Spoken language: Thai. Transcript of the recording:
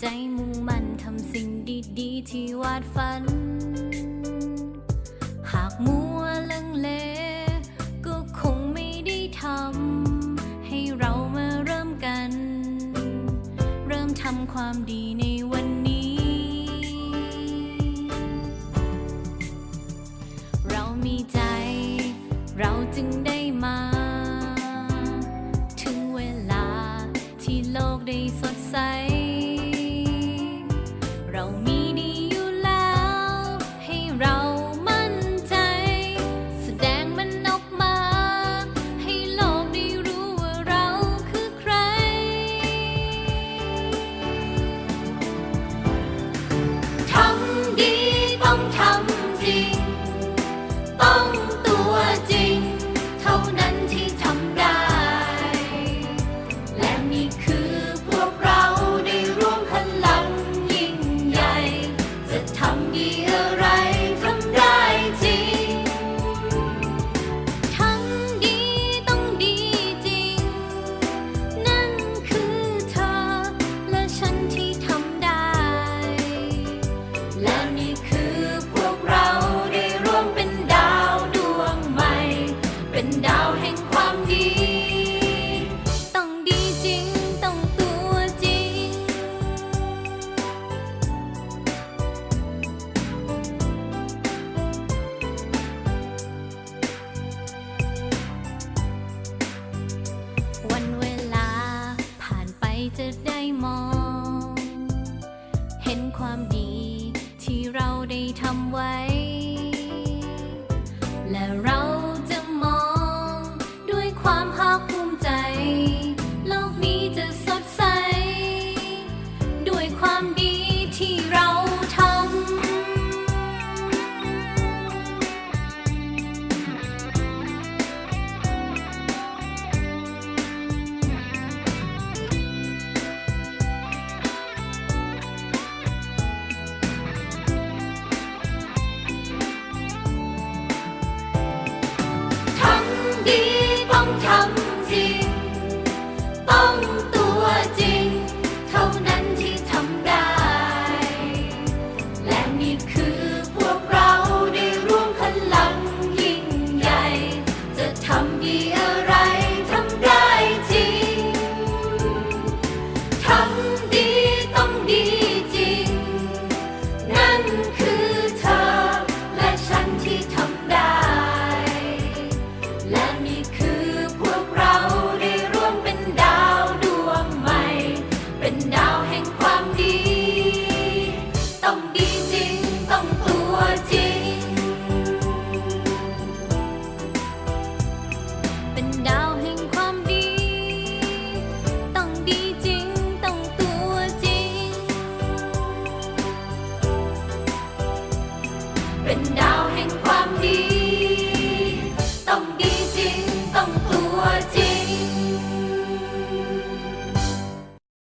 ใจมุ่งมั่นทำสิ่งดีๆ ที่วาดฝัน หากมัวลังเล ก็คงไม่ได้ทำ ให้เรามาเริ่มกัน เริ่มทำความดีในวันนี้ เรามีใจ เราจึงได้มา ถึงเวลาที่โลกได้สดใส see. จะได้มอง เห็นความดีที่เราได้ทำไว้ up and down.